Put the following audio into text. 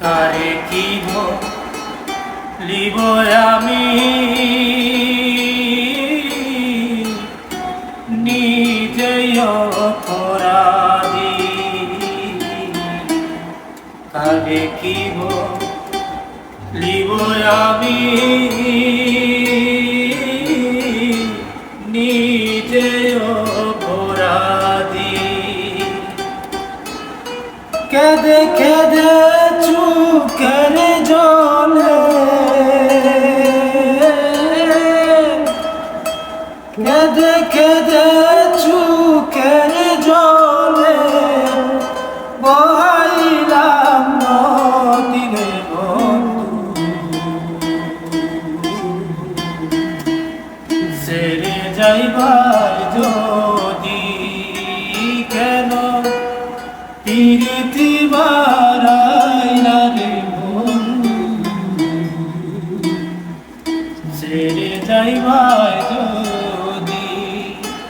কারে কি লিব আমি? নিজেই অপরাধী। কারে কি লিব আমি? নিজে অপরাধী। কেদে কেদে চুকের জলে। কেদে কেদে চুকের জলে বহাইলাম বন্ধু। সেরে যাইবার যদি কেন প্রীতি বারাইলা বন্ধু যাই ভাই